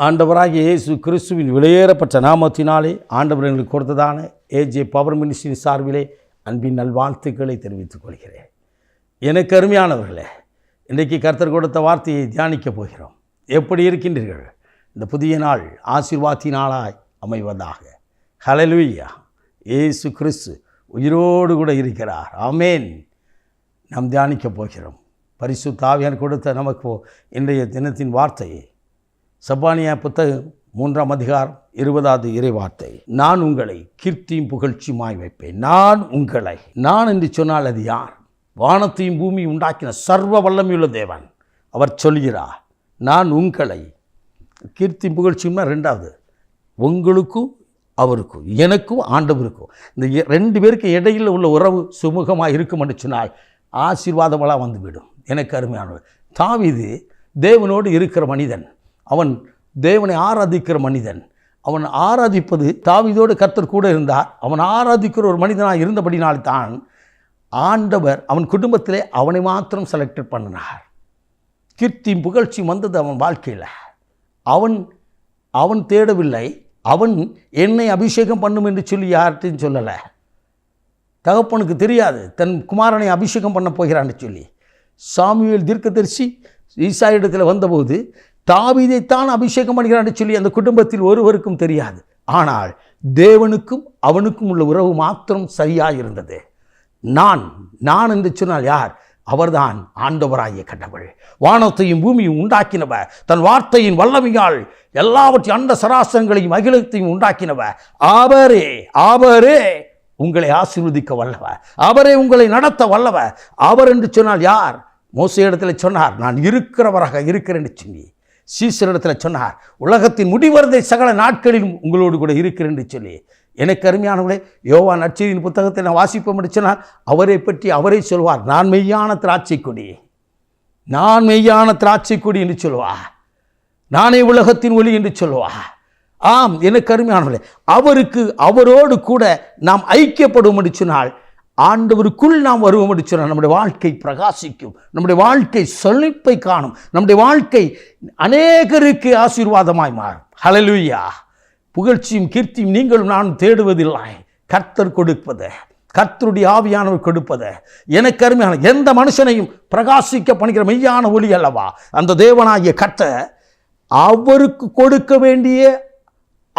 ஆண்டவராகிய இயேசு கிறிஸ்துவின் விலையேறப்பட்ட நாமத்தினாலே ஆண்டவர் எங்களுக்கு கொடுத்ததான ஏஜே பவர் மினிஸ்ட்ரி சார்பிலே அன்பின் நல்வாழ்த்துக்களை தெரிவித்துக் கொள்கிறேன். எனக்கு அருமையானவர்களே இன்றைக்கு கர்த்தர் கொடுத்த வார்த்தையை தியானிக்கப் போகிறோம். எப்படி இருக்கின்றீர்கள்? இந்த புதிய நாள் ஆசீர்வாதி நாளாய் அமைவதாக. ஹalleluya ஏசு கிறிஸ்து உயிரோடு கூட இருக்கிறார். ஆமென் நாம் தியானிக்கப் போகிறோம். பரிசு தாவியான் கொடுத்த நமக்கு இன்றைய தினத்தின் வார்த்தையை சப்பானியா புத்தகம் மூன்றாம் அதிகாரம் இருபதாவது இறைவார்த்தை. நான் உங்களை கீர்த்தியும் புகழ்ச்சியுமாய் வைப்பேன். நான் உங்களை நான் என்று சொன்னால் அது யார்? வானத்தையும் பூமியும் உண்டாக்கின சர்வ வல்லமையுள்ள தேவன். அவர் சொல்கிறார் நான் உங்களை கீர்த்தி புகழ்ச்சியும்னா ரெண்டாவது உங்களுக்கும் அவருக்கும் எனக்கும் ஆண்டவருக்கும். இந்த ரெண்டு பேருக்கு இடையில் உள்ள உறவு சுமூகமாக இருக்கும் என்று சொன்னால் ஆசீர்வாதமெல்லாம் வந்துவிடும். எனக்கு அருமையானவர். தாவிது தேவனோடு இருக்கிற மனிதன். அவன் தேவனை ஆராதிக்கிற மனிதன். அவன் ஆராதிப்பது தாவிதோடு கர்த்தர் கூட இருந்தார். அவன் ஆராதிக்கிற ஒரு மனிதனாக இருந்தபடினால்தான் ஆண்டவர் அவன் குடும்பத்திலே அவனை மாத்திரம் செலக்ட் பண்ணினார். கீர்த்தியும் புகழ்ச்சியும் வந்தது அவன் வாழ்க்கையில். அவன் அவன் தேடவில்லை. அவன் என்னை அபிஷேகம் பண்ணும் என்று சொல்லி யார்கிட்டையும் சொல்லலை. தகப்பனுக்கு தெரியாது. தன் குமாரனை அபிஷேகம் பண்ண போகிறான்னு சொல்லி. சாமுவேல் தீர்க்கதரிசி ஈசா இடத்தில் வந்தபோது தாவீதைத்தான் அபிஷேகம் பண்ணுகிறான்னு சொல்லி அந்த குடும்பத்தில் ஒருவருக்கும் தெரியாது. ஆனால் தேவனுக்கும் அவனுக்கும் உள்ள உறவு மாத்திரம் சரியாக இருந்தது. நான் நான் என்று சொன்னால் யார்? அவர்தான் ஆண்டவராகிய கடவுள். வானத்தையும் பூமியும் உண்டாக்கினவர் தன் வார்த்தையின் வல்லமையால் எல்லாவற்றையும் அண்ட சராசரங்களையும் அகிலத்தையும் உண்டாக்கினவர் அவரே அவரே உங்களை ஆசீர்வதிக்க வல்லவர் அவரே உங்களை நடத்த வல்லவர் அவர் என்று சொன்னால் யார்? மோச இடத்துல சொன்னார் நான் இருக்கிறவராக இருக்கிறேன் சொல்லி. சீசரிடத்தில் சொன்னார் உலகத்தின் முடிவரதை சகல நாட்களிலும் உங்களோடு கூட இருக்கிறேன் என்று சொல்லி. எனக்கு அருமையானவர்களே யோவா நற்செய்தியின் புத்தகத்தை நான் வாசிப்போம் என்று சொன்னால் அவரை பற்றி அவரே சொல்வார் நான் மெய்யான திராட்சை கொடி நான் மெய்யான திராட்சை கொடி என்று சொல்லுவா நானே உலகத்தின் ஒளி என்று சொல்வா ஆம் எனக்கு அருமையானவர்களே அவருக்கு அவரோடு கூட நாம் ஐக்கியப்படுவோம் என்று சொன்னால் ஆண்டவருக்குள் நாம் வருவோம் என்று சொன்னால் நம்முடைய வாழ்க்கை பிரகாசிக்கும். நம்முடைய வாழ்க்கை செழிப்பை காணும். நம்முடைய வாழ்க்கை அநேகருக்கு ஆசீர்வாதமாய் மாறும். ஹலலுயா புகழ்ச்சியும் கீர்த்தியும் நீங்களும் நான் தேடுவதில்லை. கர்த்தர் கொடுப்பது கர்த்தருடைய ஆவியானவர் கொடுப்பது எனக்கு அருமையான எந்த மனுஷனையும் பிரகாசிக்க பண்ணுகிற மெய்யான ஒளி அல்லவா? அந்த தேவனாகிய கர்த்தர் அவருக்கு கொடுக்க வேண்டிய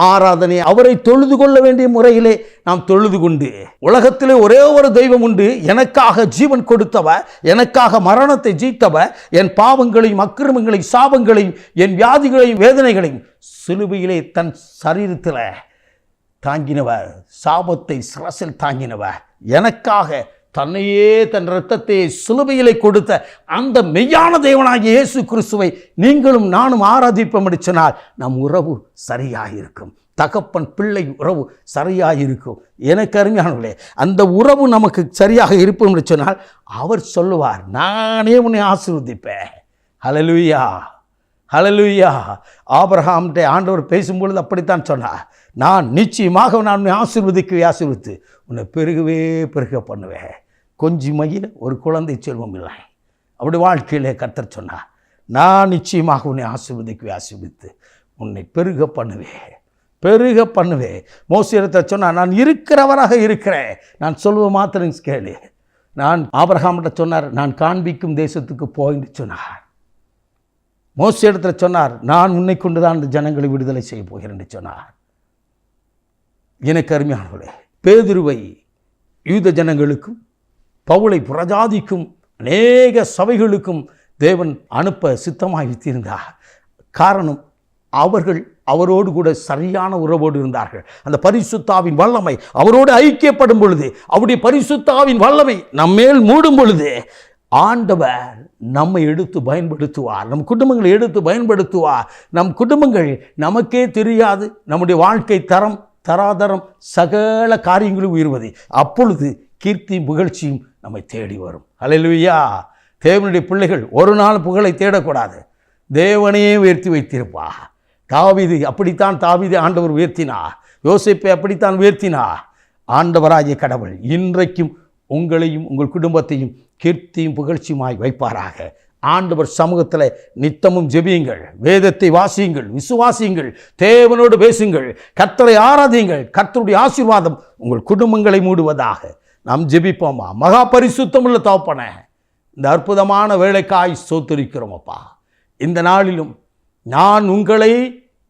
ஆராதனை அவரை தொழுது கொள்ள வேண்டிய முறையிலே நாம் தொழுது கொண்டு உலகத்திலே ஒரே ஒரு தெய்வம் உண்டு. எனக்காக ஜீவன் கொடுத்தவ எனக்காக மரணத்தை ஜீத்தவ என் பாவங்களையும் அக்கிரமங்களையும் சாபங்களையும் என் வியாதிகளையும் வேதனைகளையும் சிலுவையிலே தன் சரீரத்தில் தாங்கினவர் சாபத்தை சிரசில் தாங்கினவர் எனக்காக தன்னையே தன் இரத்தத்தை சிலுவையிலே கொடுத்த அந்த மெய்யான தேவனாகிய இயேசு கிறிஸ்துவை நீங்களும் நானும் ஆராதிப்போம் என்று சொன்னால் நம் உறவு சரியாக இருக்கும் தகப்பன் பிள்ளை உறவு சரியாக இருக்கும் எனக்கு அருமையானவர்களே அந்த உறவு நமக்கு சரியாக இருப்போம் சொன்னால் அவர் சொல்லுவார் நானே உன்னை ஆசீர்வதிப்பேன். ஹலலுயா ஹலலுயா ஆபரஹாம்கிட்ட ஆண்டவர் பேசும்பொழுது அப்படித்தான் சொன்னார் நான் நிச்சயமாக நான் உன்னை ஆசீர்வதிக்கவே ஆசீர்வித்து உன்னை பெருகவே பெருக பண்ணுவேன். கொஞ்சி ஒரு குழந்தை செல்வம் இல்லை. அப்படி வாழ்க்கையிலே கத்தர் சொன்னார் நான் நிச்சயமாக உன்னை ஆசீர்வதிக்கவே ஆசீர்வித்து உன்னை பெருக பண்ணுவேன் பெருக பண்ணுவேன். மோசியத்தை சொன்னால் நான் இருக்கிறவராக இருக்கிறேன். நான் சொல்லுவ மாத்திரம் கேளு. நான் ஆபிரகாம்கிட்ட சொன்னார் நான் காண்பிக்கும் தேசத்துக்கு போயின்னு சொன்னார். மோசி இடத்துல சொன்னார் நான் உன்னை கொண்டு தான் இந்த ஜனங்களை விடுதலை செய்ய போகிறேன் சொன்னார். எனக்கு அருமையானவர்களே பேதுருவை யூத ஜனங்களுக்கும் பவுளை புரஜாதிக்கும் அநேக சபைகளுக்கும் தேவன் அனுப்ப சித்தமாக வைத்திருந்தார். காரணம் அவர்கள் அவரோடு கூட சரியான உறவோடு இருந்தார்கள். அந்த பரிசுத்தாவின் வல்லமை அவரோடு ஐக்கியப்படும் பொழுது அவருடைய பரிசுத்தாவின் வல்லமை நம்மேல் மூடும் பொழுது ஆண்டவர் நம்மை எடுத்து பயன்படுத்துவார். நம் குடும்பங்களை எடுத்து பயன்படுத்துவார். நம் குடும்பங்கள் நமக்கே தெரியாது. நம்முடைய வாழ்க்கை தரம் தராதரம் சகல காரியங்களும் உயர்வது. அப்பொழுது கீர்த்தியும் புகழ்ச்சியும் நம்மை தேடி வரும். ஹalleluya. தேவனுடைய பிள்ளைகள் ஒரு நாள் புகழை தேடக்கூடாது. தேவனையே உயர்த்தி வைத்திருப்பா. தாவீது அப்படித்தான் தாவீது ஆண்டவர் உயர்த்தினா. யோசிப்பை அப்படித்தான் உயர்த்தினா. ஆண்டவராகிய கடவுள் இன்றைக்கும் உங்களையும் உங்கள் குடும்பத்தையும் கீர்த்தியும் புகழ்ச்சியுமாய் வைப்பாராக. ஆண்டவர் சமூகத்தில் நித்தமும் ஜெபியுங்கள். வேதத்தை வாசியுங்கள் விசுவாசியுங்கள் தேவனோடு பேசுங்கள். கத்தரை ஆராதியுங்கள். கத்தருடைய ஆசீர்வாதம் உங்கள் குடும்பங்களை மூடுவதாக. நாம் ஜெபிப்போமா மகா பரிசுத்தமுள்ள தோப்பன இந்த அற்புதமான வேலைக்காய் சோத்தரிக்கிறோமப்பா. இந்த நாளிலும் நான் உங்களை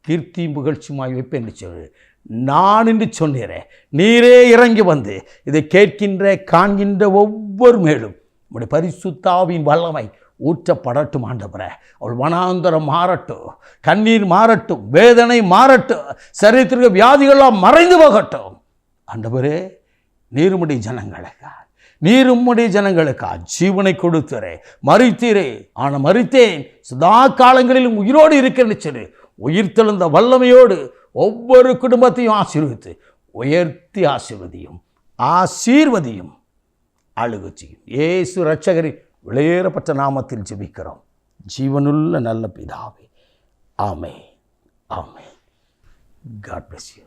கீர்த்தி புகழ்ச்சியுமாய் வைப்பேன் என்று சொல்லு. நான் என்று சொன்னேன் நீரே இறங்கி வந்து இதை கேட்கின்ற காண்கின்ற ஒவ்வொரு மேலும் நம்முடைய பரிசுத்தாவின் வல்லமை ஊற்றப்படட்டும் ஆண்டவரே. அவள் வனாந்தரம் மாறட்டும் கண்ணீர் மாறட்டும் வேதனை மாறட்டும் சரீரத்திற்கு வியாதிகள்லாம் மறைந்து போகட்டும். ஆண்டவரே நீருமுடி ஜனங்களுக்கா நீரும்முடைய ஜனங்களுக்கா ஜீவனை கொடுத்தரே. மறித்தீரே ஆனால் மறித்தேன் சதா காலங்களிலும் உயிரோடு இருக்கிறேன்னு சொல்லி உயிர்த்தெழுந்த வல்லமையோடு ஒவ்வொரு குடும்பத்தையும் ஆசீர்வித்து உயர்த்தி ஆசீர்வதியும் ஆசீர்வதியும் அழுகச்சியும் ஏசு ரட்சகரின் வெளியேறப்பட்ட நாமத்தில் ஜெபிக்கிறோம். ஜீவனுள்ள நல்ல பிதாவே. ஆமே ஆமே காட் பிளஸ் யூ